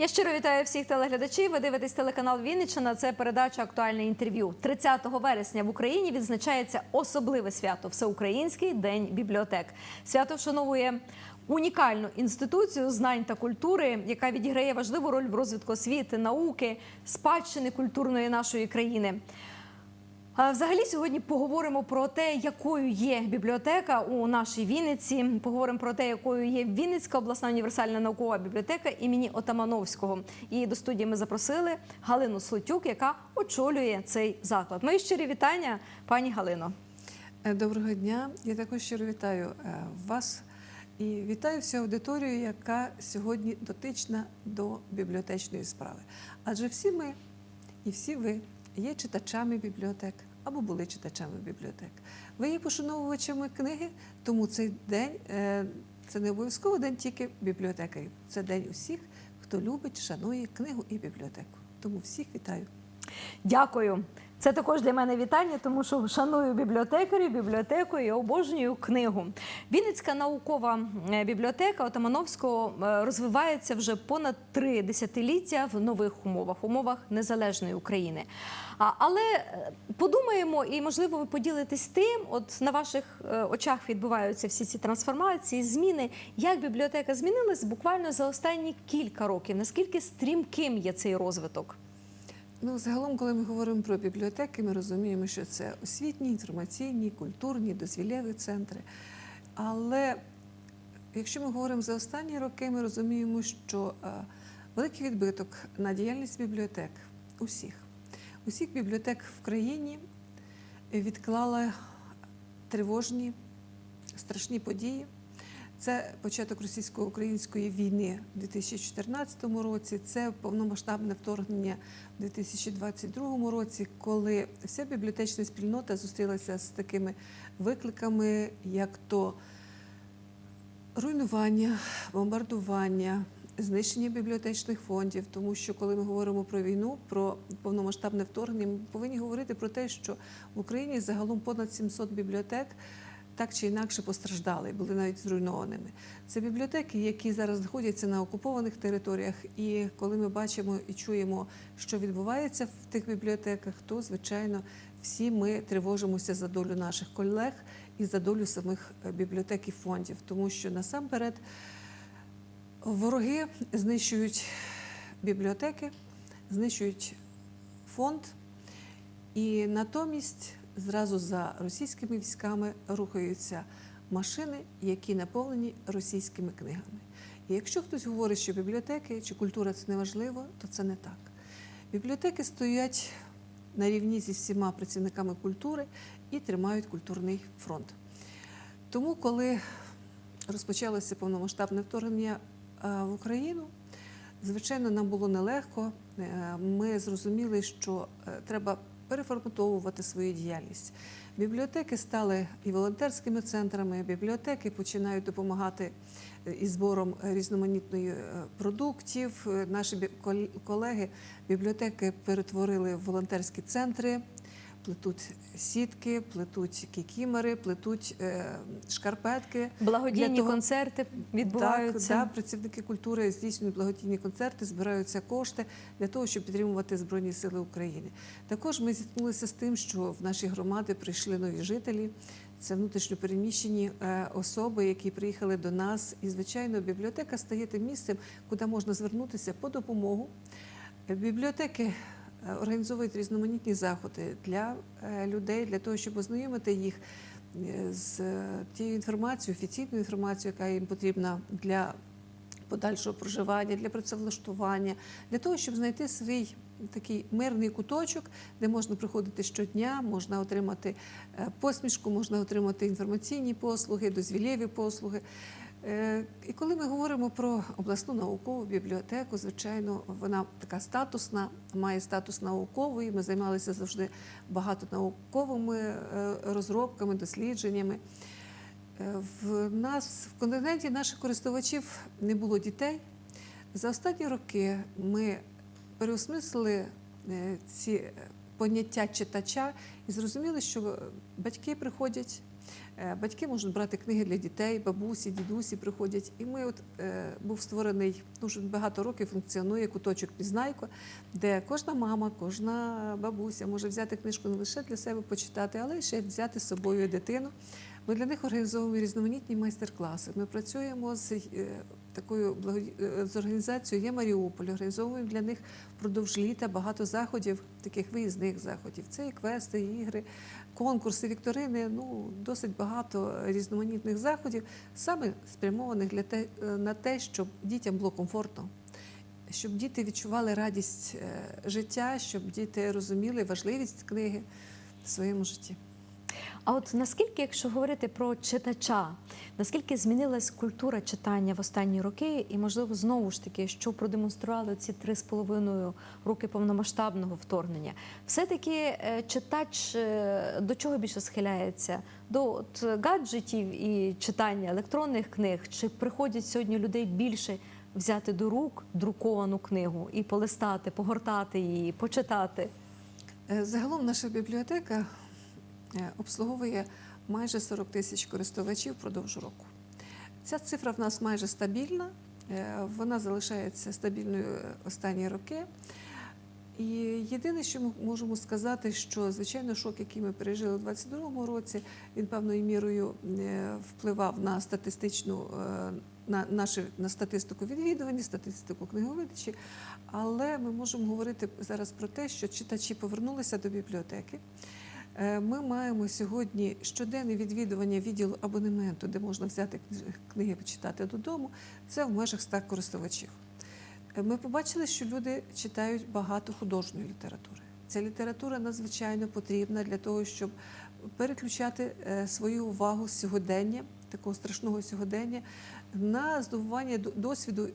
Я щиро вітаю всіх телеглядачів. Ви дивитесь телеканал Вінниччина. Це передача актуальне інтерв'ю. 30 вересня в Україні відзначається особливе свято Всеукраїнський день бібліотек. Свято вшановує унікальну інституцію знань та культури, яка відіграє важливу роль в розвитку освіти, науки, спадщини культурної нашої країни. Взагалі сьогодні поговоримо про те, якою є бібліотека у нашій Вінниці. Поговоримо про те, якою є Вінницька обласна універсальна наукова бібліотека імені Отамановського. І до студії ми запросили Галину Слотюк, яка очолює цей заклад. Мої щирі вітання, пані Галино. Е, Доброго дня. Я також щиро вітаю е, вас і вітаю всю аудиторію, яка сьогодні дотична до бібліотечної справи. Адже всі ми і всі ви є читачами бібліотек або були читачами бібліотек. Ви є пошановувачами книги, тому цей день е, це не обов'язково день тільки бібліотекарів. Це день усіх, хто любить, шанує книгу і бібліотеку. Тому всіх вітаю. Дякую. Це також для мене вітання, тому що шаную бібліотекарів, бібліотеку і обожнюю книгу. Вінницька наукова е, бібліотека Отамановського е, розвивається вже понад три десятиліття в нових умовах, умовах незалежної України. Але е, подумаємо, і можливо ви поділитесь тим, от на ваших очах відбуваються всі ці трансформації, зміни. Як бібліотека змінилась буквально за останні кілька років? Наскільки стрімким є цей розвиток? Ну, загалом, коли ми говоримо про бібліотеки, ми розуміємо, що це освітні, інформаційні, культурні, дозвілєві центри. Але якщо ми говоримо за останні роки, ми розуміємо, що е, великий відбиток на діяльність бібліотек усіх, усіх бібліотек в країні відклала тривожні, страшні події. Це початок російсько-української війни в 2014 році, це повномасштабне вторгнення в 2022 році, коли вся бібліотечна спільнота зустрілася з такими викликами, як то руйнування, бомбардування, знищення бібліотечних фондів. Тому що коли ми говоримо про війну, про повномасштабне вторгнення, ми повинні говорити про те, що в Україні загалом понад 700 бібліотек так чи інакше постраждали, були навіть зруйнованими. Це бібліотеки, які зараз знаходяться на окупованих територіях. І коли ми бачимо і чуємо, що відбувається в тих бібліотеках, то звичайно всі ми тривожимося за долю наших колег і за долю самих е, бібліотек і фондів, тому що насамперед вороги знищують бібліотеки, знищують фонд, і натомість зразу за російськими військами рухаються машини, які наповнені російськими книгами. І якщо хтось говорить, що бібліотеки чи культура це не важливо, то це не так. Бібліотеки стоять на рівні зі всіма працівниками культури і тримають культурний фронт. Тому, коли розпочалося повномасштабне вторгнення е, в Україну, звичайно, нам було нелегко. Е, Ми зрозуміли, що е, треба переформатовувати свою діяльність. Бібліотеки стали і волонтерськими центрами. Бібліотеки починають допомагати е, із збором різноманітної е, продуктів. Е, Наші колеги бібліотеки перетворили в волонтерські центри. Плетуть сітки, плетуть кікімери, плетуть е, шкарпетки. Благодійні Для того- концерти відбуваються. Так, да, працівники культури здійснюють благодійні концерти, збираються кошти для того, щоб підтримувати Збройні Сили України. Також ми зіткнулися з тим, що в наші громади прийшли нові жителі. Це внутрішньопереміщені е, особи, які приїхали до нас. І, звичайно, бібліотека стає тим місцем, куди можна звернутися по допомогу. Бібліотеки організовують різноманітні заходи для е, людей, для того, щоб ознайомити їх е, з е, тією інформацією, офіційною інформацією, яка їм потрібна для подальшого проживання, для працевлаштування, для того, щоб знайти свій такий мирний куточок, де можна приходити щодня, можна отримати е, посмішку, можна отримати інформаційні послуги, дозвілєві послуги. Е, І коли ми говоримо про обласну наукову бібліотеку, звичайно, вона така статусна, має статус наукової. Ми займалися завжди багато науковими е, розробками, дослідженнями. Е, В нас в континенті наших користувачів не було дітей. За останні роки ми переосмислили ці поняття читача і зрозуміли, що батьки приходять. Е, Батьки можуть брати книги для дітей, бабусі, дідусі приходять. І ми, от е, був створений дуже багато років функціонує куточок Пізнайко, де кожна мама, кожна бабуся може взяти книжку не лише для себе почитати, але ще взяти з собою дитину. Ми для них організовуємо різноманітні майстер-класи. Ми працюємо з е, такою благоді- е, з організацією є Маріуполь. Організовуємо для них впродовж літа багато заходів, таких виїзних заходів. Це і квести, і ігри, конкурси, вікторини. Ну досить багато різноманітних заходів, саме спрямованих для те, е, на те, щоб дітям було комфортно. Щоб діти відчували радість е, життя, щоб діти розуміли важливість книги в своєму житті. А от наскільки, якщо говорити про читача, наскільки змінилась культура читання в останні роки, і можливо знову ж таки, що продемонстрували ці три з половиною роки повномасштабного вторгнення, все-таки е, читач е, до чого більше схиляється? До от, гаджетів і читання електронних книг? Чи приходять сьогодні людей більше взяти до рук друковану книгу і полистати, погортати її, почитати? Е, Загалом наша бібліотека обслуговує майже 40 тисяч користувачів впродовж року. Ця цифра в нас майже стабільна, е, вона залишається стабільною е, останні роки. І єдине, що ми можемо сказати, що звичайно шок, який ми пережили у 2022 році, він певною мірою е, впливав на статистичну е, на нашу на статистику відвідування, статистику книговидачі. Але ми можемо говорити зараз про те, що читачі повернулися до бібліотеки. Е, Ми маємо сьогодні щоденне відвідування відділу абонементу, де можна взяти книги почитати додому. Це в межах 100 користувачів. Е, Ми побачили, що люди читають багато художньої літератури. Ця література надзвичайно потрібна для того, щоб переключати е, свою увагу з сьогодення, такого страшного сьогодення, на здобування до- досвіду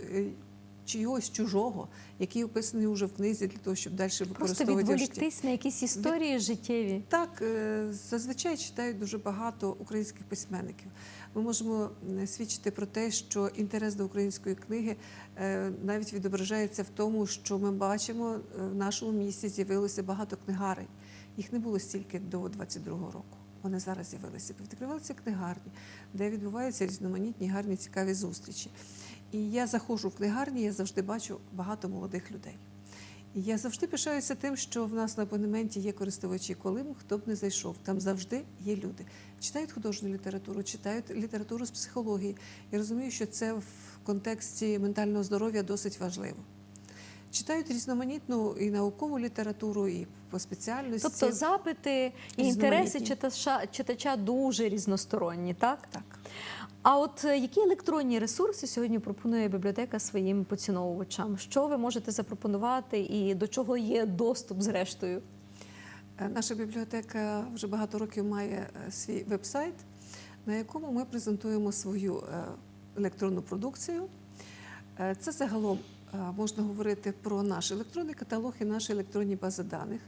чогось чужого, який описаний вже в книзі, для того, щоб далі використовувати житті. відволіктись на якісь історії життєві. Так, е, зазвичай читають дуже багато українських письменників. Ми можемо свідчити про те, що інтерес до української книги е, навіть відображається в тому, що ми бачимо е, в нашому місті з'явилося багато книгарень. Їх не було стільки до 22-го року. Вони зараз з'явилися. Відкриваються книгарні, де відбуваються різноманітні гарні цікаві зустрічі. І я заходжу в книгарні, я завжди бачу багато молодих людей. І я завжди пишаюся тим, що в нас на абонементі є користувачі, коли б хто б не зайшов. Там завжди є люди. Читають художню літературу, читають літературу з психології. Я розумію, що це в контексті ментального здоров'я досить важливо. Читають різноманітну і наукову літературу, і по спеціальності. Тобто запити і інтереси читача, читача дуже різносторонні, так? так. А от е, які електронні ресурси сьогодні пропонує бібліотека своїм поціновувачам? Що ви можете запропонувати і до чого є доступ зрештою? Е, Наша бібліотека вже багато років має е, свій веб-сайт, на якому ми презентуємо свою електронну продукцію. Це загалом можна говорити про наш електронний каталог і наші електронні бази даних.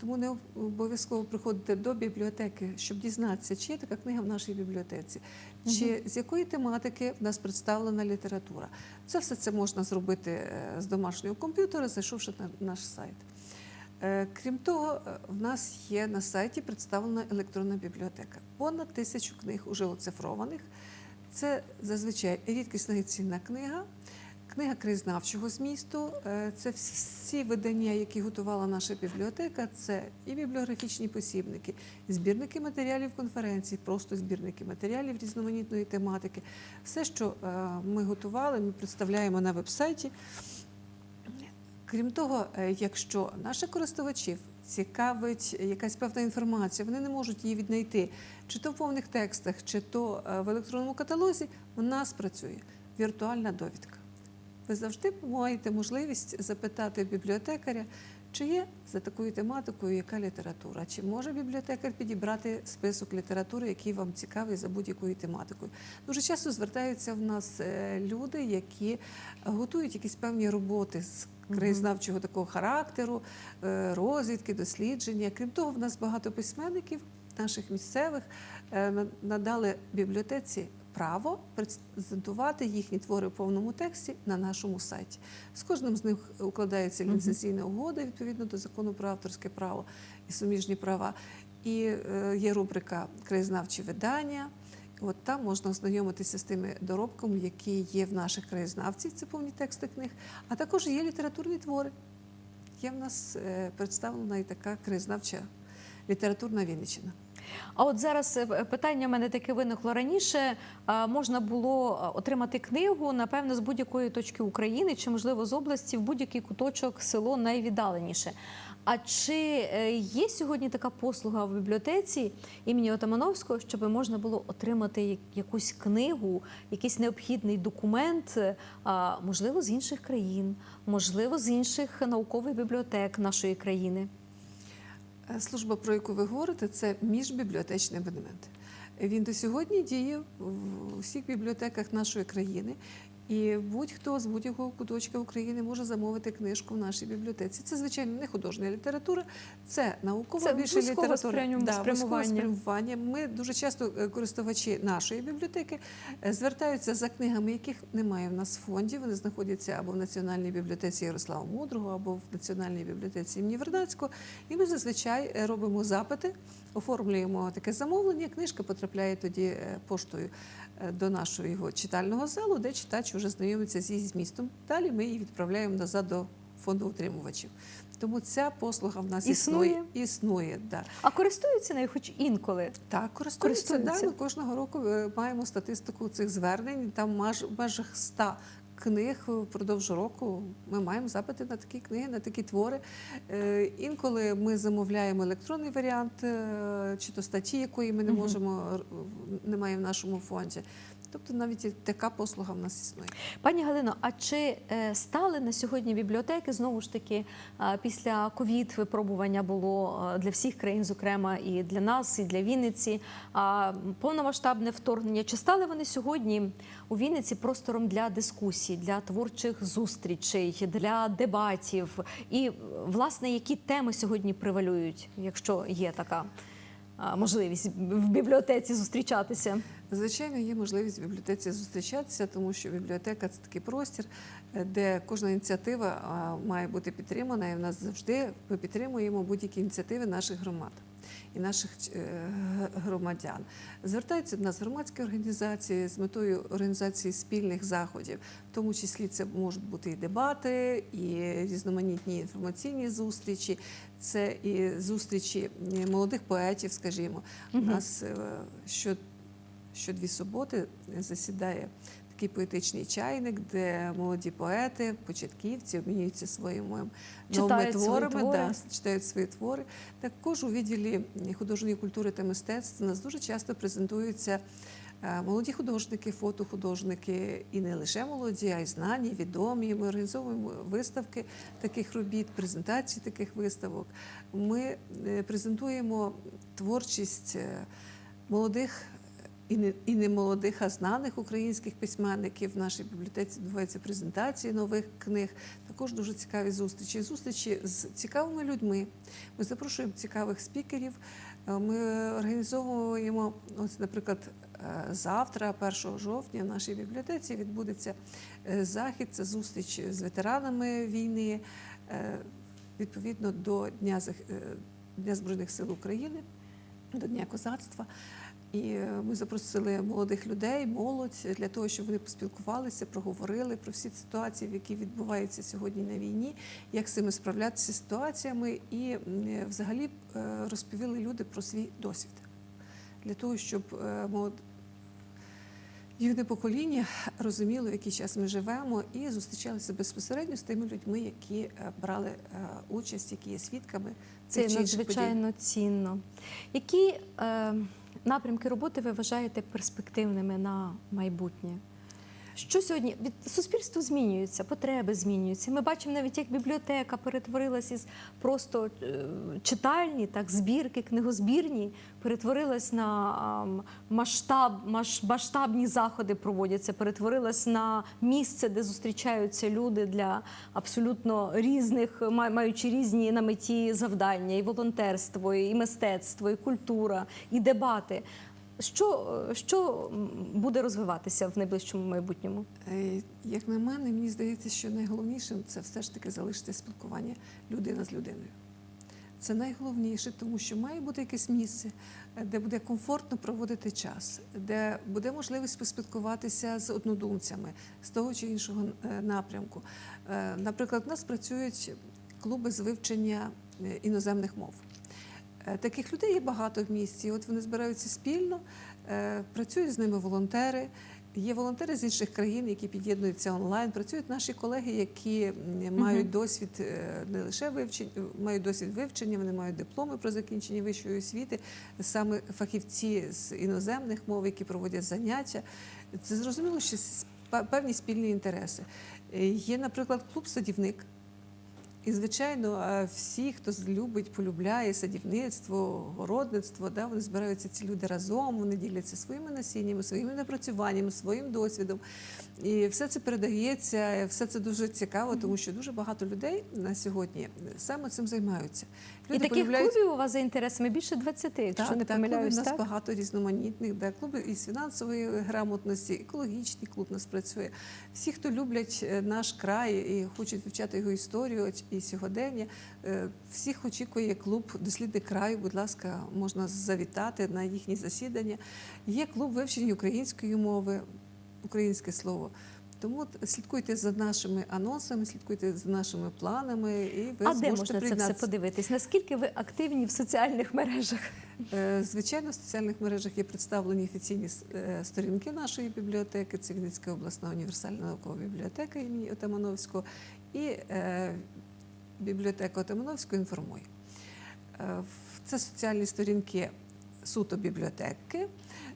Тому не обов'язково приходити до бібліотеки, щоб дізнатися, чи є така книга в нашій бібліотеці, чи з якої тематики в нас представлена література. Це все це можна зробити е, з домашнього комп'ютера, зайшовши на наш сайт. Е, Крім того, е, в нас є на сайті представлена електронна бібліотека. Понад тисячу книг уже оцифрованих. Це зазвичай рідкісна і цінна книга, книга краєзнавчого змісту. Е, Це всі видання, які готувала наша бібліотека. Це і бібліографічні посібники, збірники матеріалів конференцій, просто збірники матеріалів різноманітної тематики. Все, що е, ми готували, ми представляємо на веб-сайті. Крім того, е, якщо наших користувачів цікавить якась певна інформація, вони не можуть її віднайти чи то в повних текстах, чи то в електронному каталозі, у нас працює віртуальна довідка. Ви завжди маєте можливість запитати бібліотекаря, чи є за такою тематикою яка література, чи може бібліотекар підібрати список літератури, який вам цікавий за будь-якою тематикою. Дуже часто звертаються в нас е, люди, які готують якісь певні роботи з краєзнавчого такого характеру, е, розвідки, дослідження. Крім того, в нас багато письменників наших місцевих е, надали бібліотеці право презентувати їхні твори в повному тексті на нашому сайті. З кожним з них укладається ліцензійна угода відповідно до закону про авторське право і суміжні права. І е, є рубрика Краєзнавчі видання. От там можна ознайомитися з тими доробками, які є в наших краєзнавців, це повні тексти книг, а також є літературні твори. Є в нас е, представлена і така краєзнавча літературна Вінниччина. А от зараз е, питання в мене таке виникло раніше. Можна було отримати книгу, напевно, з будь-якої точки України чи, можливо, з області в будь-який куточок село найвіддаленіше. А чи е, є сьогодні така послуга в бібліотеці імені Отамановського, щоб можна було отримати якусь книгу, якийсь необхідний документ, е, можливо, з інших країн, можливо, з інших наукових бібліотек нашої країни? Е, Служба, про яку ви говорите, це міжбібліотечний абонемент. Він до сьогодні діє в усіх бібліотеках нашої країни. І будь-хто з будь-якого куточка України може замовити книжку в нашій бібліотеці. Це, звичайно, не художня література, це наукова Це більше література. Да, спрямування. спрямування. Ми дуже часто е, користувачі нашої бібліотеки е, звертаються за книгами, яких немає в нас в фонді. Вони знаходяться або в Національній бібліотеці Ярослава Мудрого, або в Національній бібліотеці імені Вернадського. І ми зазвичай е, робимо запити, оформлюємо таке замовлення. Книжка потрапляє тоді поштою до нашого його читального залу, де читач вже знайомиться з її змістом. Далі ми її відправляємо назад до фонду утримувачів. Тому ця послуга в нас Існує? існує. Існує, да. А користуються нею хоч інколи? Так, користуються. Користуються. Да, ми кожного року е, маємо статистику цих звернень. Там в межах 100 книг впродовж року ми маємо запити на такі книги, на такі твори. Е, Інколи ми замовляємо електронний варіант, е, чи то статті, якої ми не можемо, немає в нашому фонді. Тобто навіть така послуга в нас існує. Пані Галино, а чи е, стали на сьогодні бібліотеки знову ж таки е, після ковід випробування було е, для всіх країн, зокрема і для нас, і для Вінниці. А повномасштабне вторгнення чи стали вони сьогодні у Вінниці простором для дискусій, для творчих зустрічей, для дебатів? І власне які теми сьогодні превалюють, якщо є така можливість в бібліотеці зустрічатися? Звичайно, є можливість в бібліотеці зустрічатися, тому що бібліотека це такий простір, е, де кожна ініціатива має бути підтримана. І в нас завжди ми підтримуємо будь-які ініціативи наших громад і наших е, громадян. Звертаються до нас громадські організації з метою організації спільних заходів, в тому числі це можуть бути і дебати, і різноманітні інформаційні зустрічі, це і зустрічі е, молодих поетів, скажімо. У нас е, що що дві суботи засідає такий поетичний чайник, де молоді поети, початківці обмінюються своїми новими Читають свої творами, твори. Да, читають свої твори. Також у відділі художньої культури та мистецтв у нас дуже часто презентуються е, молоді художники, фотохудожники, і не лише молоді, а й знані, відомі. Ми організовуємо виставки таких робіт, презентації таких виставок. Ми е, презентуємо творчість е, молодих і не, і не молодих, а знаних українських письменників. В нашій бібліотеці відбуваються презентації нових книг. Також дуже цікаві зустрічі. Зустрічі з цікавими людьми. Ми запрошуємо цікавих спікерів. Е, Ми організовуємо, ось, наприклад, е, завтра, 1 жовтня, в нашій бібліотеці відбудеться е, захід. Це зустріч з ветеранами війни відповідно до Дня, Дня Збройних сил України, до Дня козацтва. І е, ми запросили молодих людей, молодь для того, щоб вони поспілкувалися, проговорили про всі ситуації, які відбуваються сьогодні на війні, як з цими справлятися з ситуаціями, і е, взагалі е, розповіли люди про свій досвід для того, щоб молод... юне покоління розуміло, в який час ми живемо, і зустрічалися безпосередньо з тими людьми, які брали участь, які є свідками Це інших подій. надзвичайно цінно. Які е, напрямки роботи ви вважаєте перспективними на майбутнє? Що сьогодні від суспільство змінюється, потреби змінюються. Ми бачимо навіть, як бібліотека перетворилась із просто е, читальні, так збірки, книгозбірні, перетворилась на масштаб, масштабні заходи проводяться, перетворилась на місце, де зустрічаються люди для абсолютно різних, маючи різні на меті завдання, і волонтерство, і мистецтво, і культура, і дебати. Що, е, що буде розвиватися в найближчому майбутньому? Е, Як на мене, мені здається, що найголовнішим це все ж таки залишити спілкування людина з людиною. Це найголовніше, тому що має бути якесь місце, е, де буде комфортно проводити час, де буде можливість поспілкуватися з однодумцями з того чи іншого напрямку. Наприклад, у нас працюють клуби з вивчення іноземних мов. Е, Таких людей є багато в місті. От вони збираються спільно, е, працюють з ними волонтери. Є волонтери з інших країн, які під'єднуються онлайн. Працюють наші колеги, які мають досвід е, не лише вивчення, мають досвід вивчення, вони мають дипломи про закінчення вищої освіти, саме фахівці з іноземних мов, які проводять заняття. Це зрозуміло, що певні спільні інтереси. Є, наприклад, клуб садівник. І, звичайно, всі, хто любить, полюбляє садівництво, городництво, да, вони збираються ці люди разом, вони діляться своїми насіннями, своїми напрацюваннями, своїм досвідом. І все це передається, все це дуже цікаво, тому що дуже багато людей на сьогодні саме цим займаються. І таких клубів у вас за інтересами більше 20, якщо так, не так, клубів помиляюсь, у нас так? багато різноманітних, де клуби із фінансової грамотності, екологічний клуб у нас працює. Всі, хто люблять е, наш край і хочуть вивчати його історію і сьогодення, е, всіх очікує клуб Дослідник краю. Будь ласка, можна завітати на їхні засідання. Є клуб вивчення української мови, українське слово. Тому слідкуйте за нашими анонсами, слідкуйте за нашими планами, і ви А де зможете можна це все подивитись? Наскільки ви активні в соціальних мережах? Е, Звичайно, в соціальних мережах є представлені офіційні е, сторінки нашої бібліотеки. Це Вінницька обласна універсальна наукова бібліотека імені Отамановського і бібліотека Отамановського інформує. Е, Це соціальні сторінки суто бібліотеки,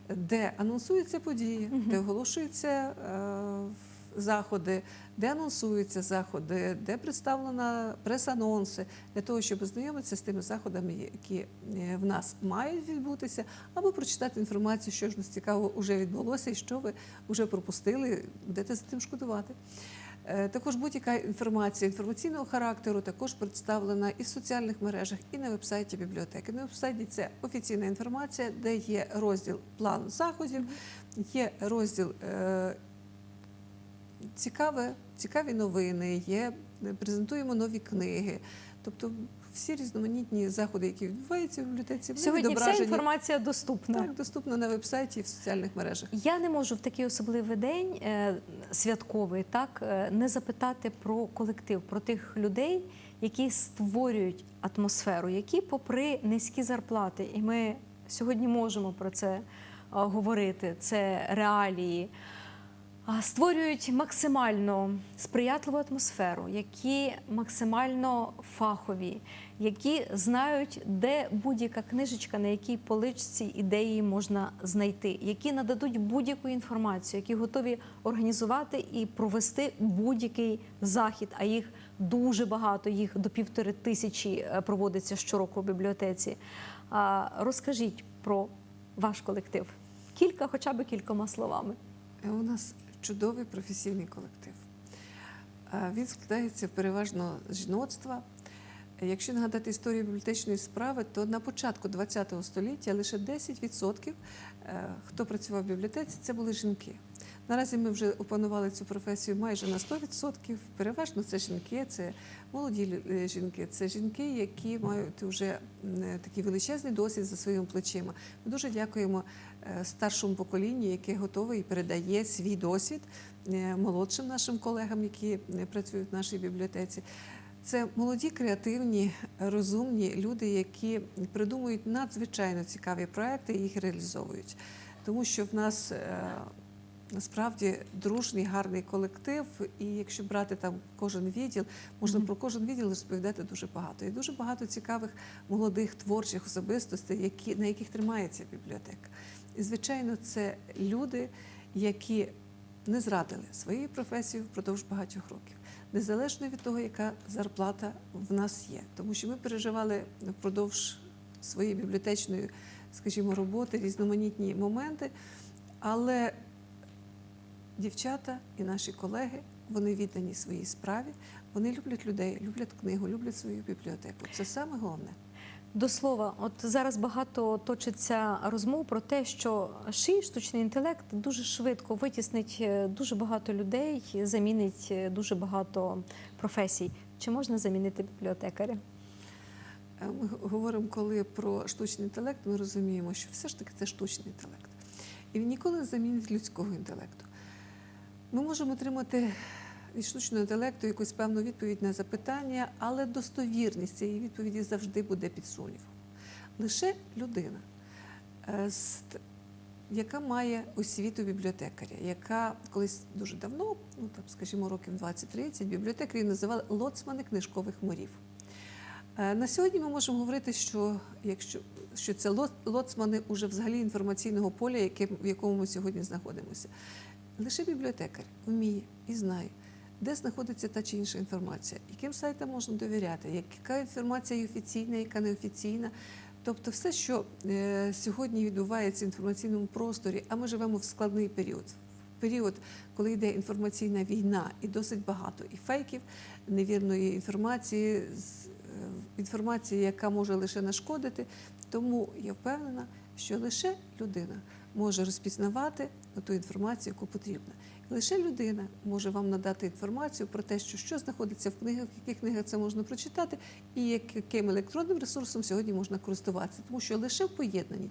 де анонсуються події, де оголошуються е, заходи, де анонсуються заходи, де представлена прес-анонси для того, щоб ознайомитися з тими заходами, які е, в нас мають відбутися, або прочитати інформацію, що ж нас цікаво вже відбулося і що ви вже пропустили, будете за тим шкодувати. Е, Також будь-яка інформація інформаційного характеру також представлена і в соціальних мережах, і на вебсайті бібліотеки. На вебсайті це офіційна інформація, де є розділ план заходів, є розділ е, цікаві новини, є презентуємо нові книги. Тобто всі різноманітні заходи, які відбуваються в бібліотеці, вони Сьогодні вся інформація доступна. так, доступно на вебсайті і в соціальних мережах. Я не можу в такий особливий день е, святковий так е, не запитати про колектив, про тих людей, які створюють атмосферу, які, попри низькі зарплати, і ми сьогодні можемо про це е, говорити. Це реалії. Створюють максимально сприятливу атмосферу, які максимально фахові, які знають, де будь-яка книжечка, на якій поличці ідеї можна знайти, які нададуть будь-яку інформацію, які готові організувати і провести будь-який захід. А їх дуже багато, їх до півтори тисячі е, проводиться щороку в бібліотеці. Розкажіть про ваш колектив. Кілька, хоча б кількома словами. Е, У нас чудовий професійний колектив. Е, Він складається переважно з жіноцтва. Якщо нагадати історію бібліотечної справи, то на початку ХХ століття лише 10% е, хто працював в бібліотеці, це були жінки. Наразі ми вже опанували цю професію майже на 100%. Переважно це жінки, це молоді е, жінки, це жінки, які мають вже такий величезний досвід за своїми плечима. Ми дуже дякуємо старшому поколінню, яке готове і передає свій досвід е, молодшим нашим колегам, які е, працюють в нашій бібліотеці. Це молоді, креативні, розумні люди, які придумують надзвичайно цікаві проекти і їх реалізовують. Тому що в нас е, насправді дружний, гарний колектив, і якщо брати там кожен відділ, можна про кожен відділ розповідати дуже багато. І дуже багато цікавих молодих творчих особистостей, які, на яких тримається бібліотека. І, звичайно, це люди, які не зрадили своєї професії впродовж багатьох років, незалежно від того, яка зарплата в нас є. Тому що ми переживали впродовж своєї бібліотечної, скажімо, роботи різноманітні моменти, але дівчата і наші колеги вони віддані своїй справі, вони люблять людей, люблять книгу, люблять свою бібліотеку. Це саме головне. До слова, от зараз багато точиться розмов про те, що ший штучний інтелект дуже швидко витіснить е, дуже багато людей, замінить е, дуже багато професій. Чи можна замінити бібліотекаря? Е, Ми говоримо, коли про штучний інтелект, ми розуміємо, що все ж таки це штучний інтелект. І він ніколи не замінить людського інтелекту. Ми можемо отримати від штучного інтелекту якусь певну відповідь на запитання, але достовірність цієї відповіді завжди буде під сумнівом. Лише людина, е, яка має освіту бібліотекаря, яка колись дуже давно, ну там, скажімо, років 20-30, бібліотекарі називали лоцмани книжкових морів. Е, На сьогодні ми можемо говорити, що якщо що це ло- лоцмани уже взагалі інформаційного поля, яке, в якому ми сьогодні знаходимося. Лише бібліотекар вміє і знає, де знаходиться та чи інша інформація, яким сайтам можна довіряти, яка інформація офіційна, яка неофіційна. Тобто, все, що е, сьогодні відбувається в інформаційному просторі, а ми живемо в складний період. Період, коли йде інформаційна війна, і досить багато і фейків, невірної інформації, е, інформації, яка може лише нашкодити. Тому я впевнена, що лише людина може розпізнавати ту інформацію, яку потрібна. Лише людина може вам надати інформацію про те, що, що знаходиться в книгах, в яких книгах це можна прочитати, і яким електронним ресурсом сьогодні можна користуватися. Тому що лише в поєднанні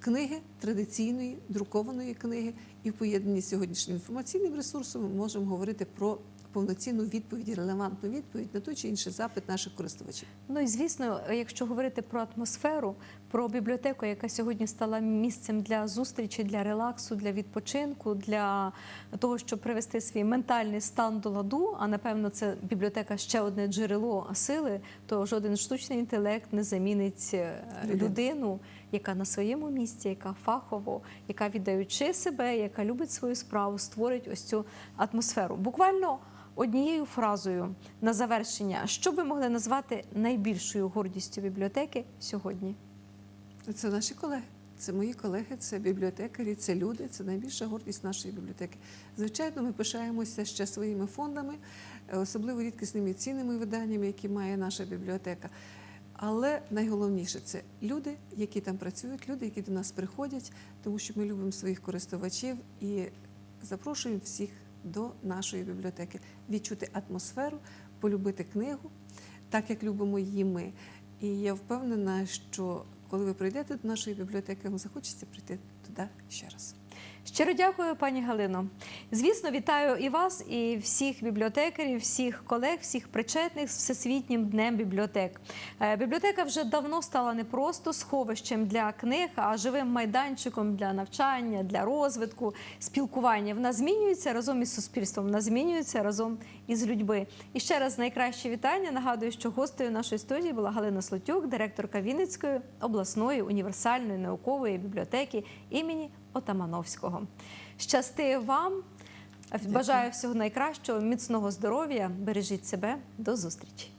книги традиційної друкованої книги і в поєднанні з сьогоднішнім інформаційним ресурсом ми можемо говорити про повноцінну відповідь, релевантну відповідь на той чи інший запит наших користувачів. Ну і звісно, якщо говорити про атмосферу, про бібліотеку, яка сьогодні стала місцем для зустрічі, для релаксу, для відпочинку, для того, щоб привести свій ментальний стан до ладу, а напевно, це бібліотека ще одне джерело сили, то жоден штучний інтелект не замінить е, Людину. людину, яка на своєму місці, яка фахово, яка віддаючи себе, яка любить свою справу, створить ось цю атмосферу. Буквально однією фразою на завершення, що ви могли назвати найбільшою гордістю бібліотеки сьогодні? Це наші колеги. Це мої колеги, це бібліотекарі, це люди, це найбільша гордість нашої бібліотеки. Звичайно, ми пишаємося ще своїми фондами, е, особливо рідкісними цінними виданнями, які має наша бібліотека. Але найголовніше це люди, які там працюють, люди, які до нас приходять, тому що ми любимо своїх користувачів і запрошуємо всіх до нашої бібліотеки відчути атмосферу, полюбити книгу, так як любимо її ми. І я впевнена, що коли ви прийдете до нашої бібліотеки, вам захочеться прийти туди ще раз. Щиро дякую, пані Галино. Звісно, вітаю і вас, і всіх бібліотекарів, всіх колег, всіх причетних з Всесвітнім днем бібліотек. Е, Бібліотека вже давно стала не просто сховищем для книг, а живим майданчиком для навчання, для розвитку, спілкування. Вона змінюється разом із суспільством, вона змінюється разом із людьми. І ще раз найкраще вітання. Нагадую, що гостею нашої студії була Галина Слотюк, директорка Вінницької обласної універсальної наукової бібліотеки імені Отамановського. Щасти вам! Бажаю всього найкращого, міцного здоров'я. Бережіть себе. До зустрічі!